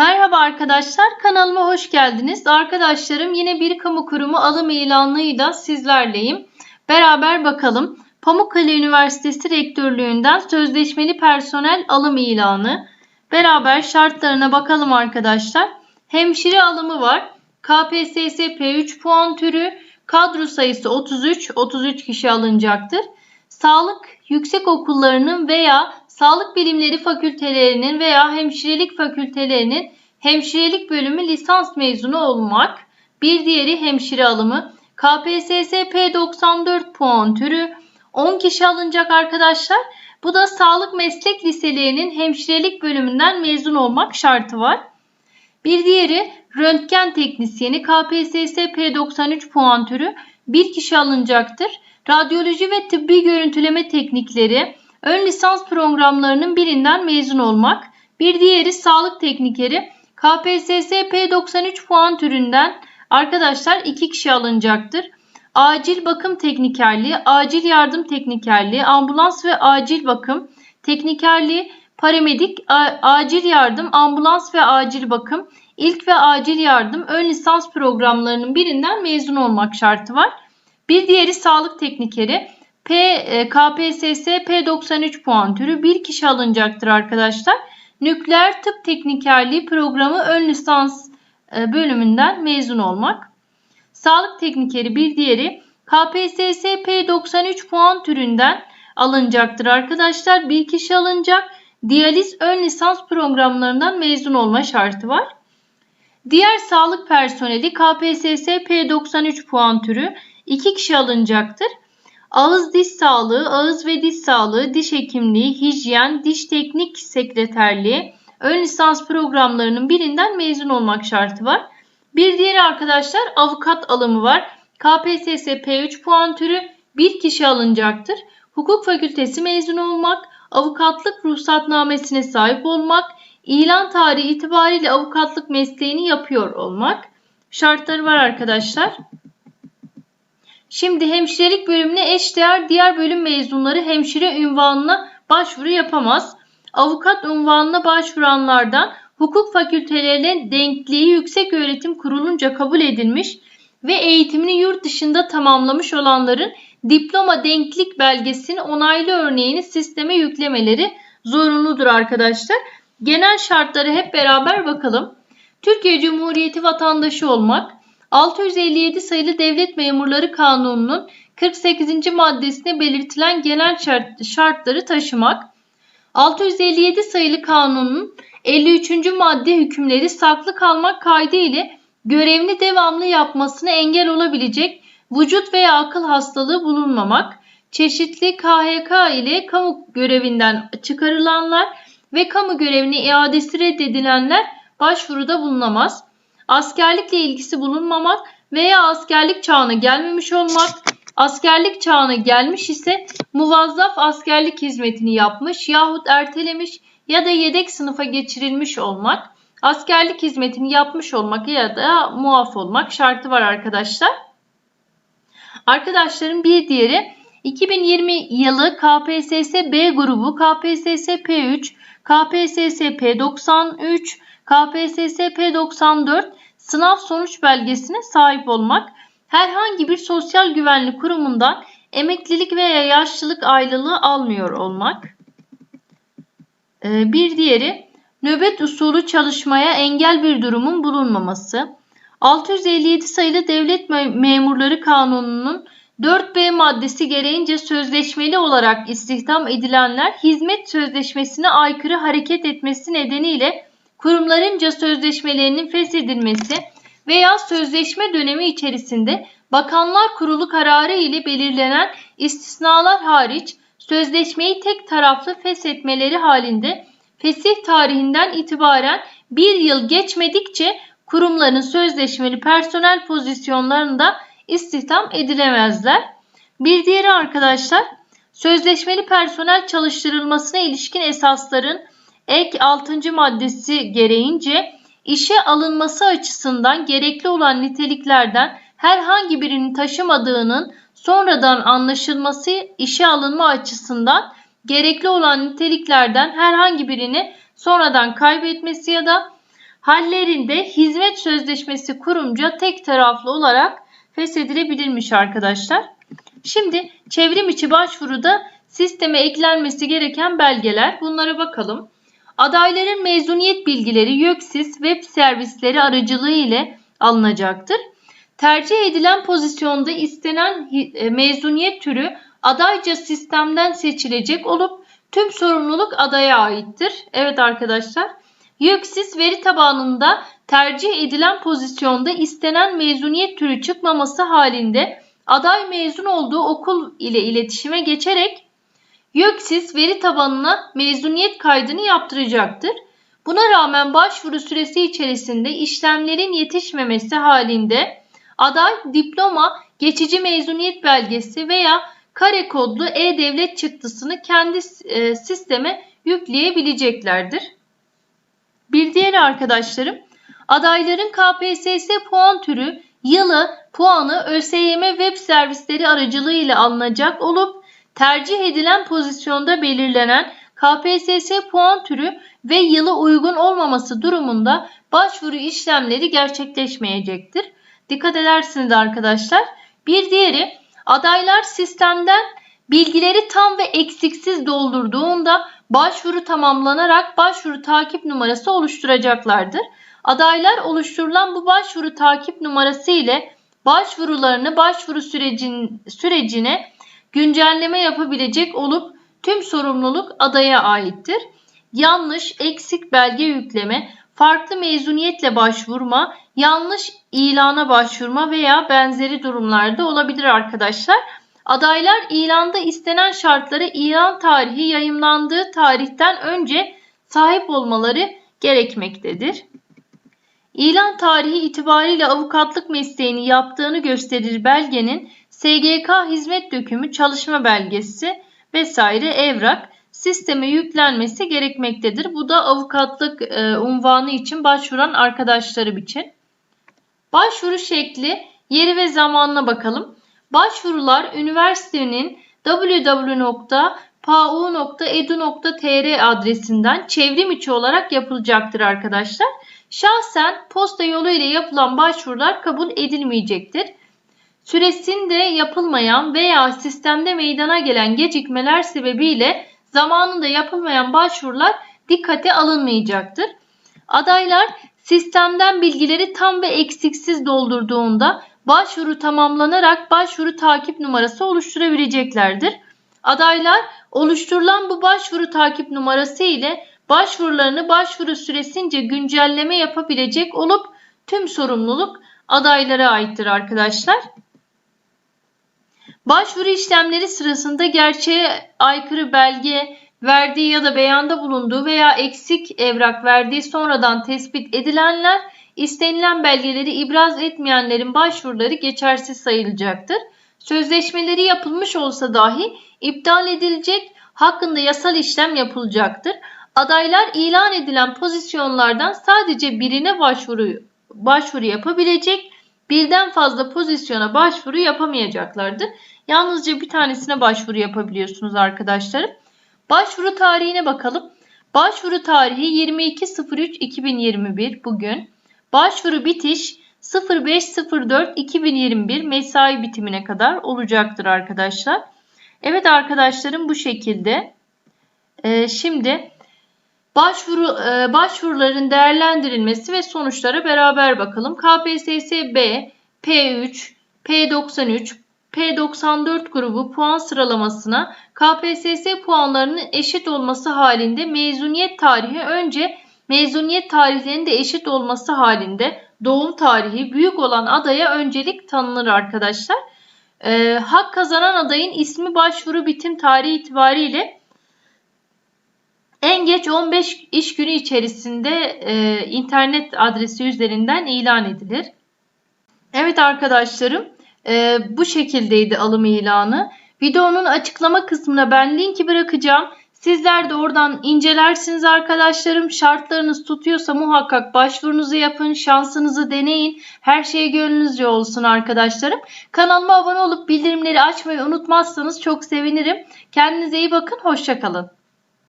Merhaba arkadaşlar, kanalıma hoş geldiniz. Arkadaşlarım yine bir kamu kurumu alım ilanıyla sizlerleyim. Beraber bakalım. Pamukkale Üniversitesi Rektörlüğü'nden sözleşmeli personel alım ilanı. Beraber şartlarına bakalım arkadaşlar. Hemşire alımı var. KPSS P3 puan türü. Kadro sayısı 33, 33 kişi alınacaktır. Sağlık yüksek okullarının veya sağlık bilimleri fakültelerinin veya hemşirelik fakültelerinin hemşirelik bölümü lisans mezunu olmak. Bir diğeri hemşire alımı. KPSS P94 puan türü 10 kişi alınacak arkadaşlar. Bu da sağlık meslek liselerinin hemşirelik bölümünden mezun olmak şartı var. Bir diğeri röntgen teknisyeni KPSS P93 puan türü bir kişi alınacaktır. Radyoloji ve tıbbi görüntüleme teknikleri ön lisans programlarının birinden mezun olmak. Bir diğeri sağlık teknikeri KPSS P93 puan türünden arkadaşlar iki kişi alınacaktır. Acil bakım teknikerliği, acil yardım teknikerliği, ambulans ve acil bakım teknikerliği, paramedik, acil yardım, ambulans ve acil bakım, ilk ve acil yardım ön lisans programlarının birinden mezun olmak şartı var. Bir diğeri sağlık teknikeri. E, KPSS P93 puan türü bir kişi alınacaktır arkadaşlar. Nükleer tıp teknikerliği programı ön lisans e, bölümünden mezun olmak. Sağlık teknikeri bir diğeri KPSS P93 puan türünden alınacaktır arkadaşlar. Bir kişi alınacak. Diyaliz ön lisans programlarından mezun olma şartı var. Diğer sağlık personeli KPSS P93 puan türü 2 kişi alınacaktır. Ağız diş sağlığı, ağız ve diş sağlığı, diş hekimliği, hijyen, diş teknik sekreterliği, ön lisans programlarının birinden mezun olmak şartı var. Bir diğeri arkadaşlar avukat alımı var. KPSS P3 puan türü bir kişi alınacaktır. Hukuk fakültesi mezunu olmak, avukatlık ruhsatnamesine sahip olmak, ilan tarihi itibariyle avukatlık mesleğini yapıyor olmak şartları var arkadaşlar. Şimdi hemşirelik bölümüne eşdeğer diğer bölüm mezunları hemşire ünvanına başvuru yapamaz. Avukat unvanına başvuranlardan hukuk fakültelerine denkliği yüksek öğretim kurulunca kabul edilmiş ve eğitimini yurt dışında tamamlamış olanların diploma denklik belgesinin onaylı örneğini sisteme yüklemeleri zorunludur arkadaşlar. Genel şartları hep beraber bakalım. Türkiye Cumhuriyeti vatandaşı olmak, 657 sayılı Devlet Memurları Kanunu'nun 48. maddesine belirtilen genel şart, şartları taşımak, 657 sayılı kanunun 53. madde hükümleri saklı kalmak kaydı ile görevini devamlı yapmasına engel olabilecek vücut veya akıl hastalığı bulunmamak, çeşitli KHK ile kamu görevinden çıkarılanlar ve kamu görevine iadesi reddedilenler başvuruda bulunamaz askerlikle ilgisi bulunmamak veya askerlik çağına gelmemiş olmak, askerlik çağına gelmiş ise muvazzaf askerlik hizmetini yapmış yahut ertelemiş ya da yedek sınıfa geçirilmiş olmak, askerlik hizmetini yapmış olmak ya da muaf olmak şartı var arkadaşlar. Arkadaşların bir diğeri 2020 yılı KPSS B grubu, KPSS P3, KPSS P93, KPSS P94 sınav sonuç belgesine sahip olmak, herhangi bir sosyal güvenlik kurumundan emeklilik veya yaşlılık aylılığı almıyor olmak. Ee, bir diğeri nöbet usulü çalışmaya engel bir durumun bulunmaması. 657 sayılı Devlet Memurları Kanunu'nun 4B maddesi gereğince sözleşmeli olarak istihdam edilenler hizmet sözleşmesine aykırı hareket etmesi nedeniyle kurumlarınca sözleşmelerinin feshedilmesi veya sözleşme dönemi içerisinde Bakanlar Kurulu kararı ile belirlenen istisnalar hariç sözleşmeyi tek taraflı feshetmeleri halinde fesih tarihinden itibaren bir yıl geçmedikçe kurumların sözleşmeli personel pozisyonlarında istihdam edilemezler. Bir diğeri arkadaşlar sözleşmeli personel çalıştırılmasına ilişkin esasların ek 6. maddesi gereğince işe alınması açısından gerekli olan niteliklerden herhangi birini taşımadığının sonradan anlaşılması işe alınma açısından gerekli olan niteliklerden herhangi birini sonradan kaybetmesi ya da hallerinde hizmet sözleşmesi kurunca tek taraflı olarak feshedilebilirmiş arkadaşlar. Şimdi çevrim içi başvuruda sisteme eklenmesi gereken belgeler. Bunlara bakalım. Adayların mezuniyet bilgileri YÖKSİS web servisleri aracılığı ile alınacaktır. Tercih edilen pozisyonda istenen e, mezuniyet türü adayca sistemden seçilecek olup tüm sorumluluk adaya aittir. Evet arkadaşlar. YÖKSİS veri tabanında tercih edilen pozisyonda istenen mezuniyet türü çıkmaması halinde aday mezun olduğu okul ile iletişime geçerek YÖKSİS veri tabanına mezuniyet kaydını yaptıracaktır. Buna rağmen başvuru süresi içerisinde işlemlerin yetişmemesi halinde aday diploma, geçici mezuniyet belgesi veya kare kodlu e-devlet çıktısını kendi e, sisteme yükleyebileceklerdir. Bir diğer arkadaşlarım, adayların KPSS puan türü, yılı, puanı ÖSYM web servisleri aracılığıyla alınacak olup tercih edilen pozisyonda belirlenen KPSS puan türü ve yılı uygun olmaması durumunda başvuru işlemleri gerçekleşmeyecektir. Dikkat edersiniz arkadaşlar. Bir diğeri adaylar sistemden bilgileri tam ve eksiksiz doldurduğunda başvuru tamamlanarak başvuru takip numarası oluşturacaklardır. Adaylar oluşturulan bu başvuru takip numarası ile başvurularını başvuru sürecin, sürecine güncelleme yapabilecek olup tüm sorumluluk adaya aittir. Yanlış, eksik belge yükleme, farklı mezuniyetle başvurma, yanlış ilana başvurma veya benzeri durumlarda olabilir arkadaşlar. Adaylar ilanda istenen şartları ilan tarihi yayımlandığı tarihten önce sahip olmaları gerekmektedir. İlan tarihi itibariyle avukatlık mesleğini yaptığını gösterir belgenin SGK hizmet dökümü çalışma belgesi vesaire evrak sisteme yüklenmesi gerekmektedir. Bu da avukatlık e, unvanı için başvuran arkadaşlarım için. Başvuru şekli, yeri ve zamanına bakalım. Başvurular üniversitenin www.pau.edu.tr adresinden çevrim içi olarak yapılacaktır arkadaşlar. Şahsen posta yolu ile yapılan başvurular kabul edilmeyecektir. Süresinde yapılmayan veya sistemde meydana gelen gecikmeler sebebiyle zamanında yapılmayan başvurular dikkate alınmayacaktır. Adaylar sistemden bilgileri tam ve eksiksiz doldurduğunda başvuru tamamlanarak başvuru takip numarası oluşturabileceklerdir. Adaylar oluşturulan bu başvuru takip numarası ile başvurularını başvuru süresince güncelleme yapabilecek olup tüm sorumluluk adaylara aittir arkadaşlar. Başvuru işlemleri sırasında gerçeğe aykırı belge verdiği ya da beyanda bulunduğu veya eksik evrak verdiği sonradan tespit edilenler istenilen belgeleri ibraz etmeyenlerin başvuruları geçersiz sayılacaktır. Sözleşmeleri yapılmış olsa dahi iptal edilecek, hakkında yasal işlem yapılacaktır. Adaylar ilan edilen pozisyonlardan sadece birine başvuru başvuru yapabilecek, birden fazla pozisyona başvuru yapamayacaklardır. Yalnızca bir tanesine başvuru yapabiliyorsunuz arkadaşlarım. Başvuru tarihine bakalım. Başvuru tarihi 22.03.2021 bugün. Başvuru bitiş 05.04.2021 mesai bitimine kadar olacaktır arkadaşlar. Evet arkadaşlarım bu şekilde. Ee, şimdi başvuru e, başvuruların değerlendirilmesi ve sonuçlara beraber bakalım. KPSS B, P3, P93, P94 grubu puan sıralamasına KPSS puanlarının eşit olması halinde mezuniyet tarihi önce mezuniyet tarihlerinin de eşit olması halinde doğum tarihi büyük olan adaya öncelik tanınır arkadaşlar. Ee, hak kazanan adayın ismi başvuru bitim tarihi itibariyle en geç 15 iş günü içerisinde e, internet adresi üzerinden ilan edilir. Evet arkadaşlarım e, bu şekildeydi alım ilanı. Videonun açıklama kısmına ben linki bırakacağım. Sizler de oradan incelersiniz arkadaşlarım. Şartlarınız tutuyorsa muhakkak başvurunuzu yapın, şansınızı deneyin. Her şey gönlünüzce olsun arkadaşlarım. Kanalıma abone olup bildirimleri açmayı unutmazsanız çok sevinirim. Kendinize iyi bakın, hoşçakalın.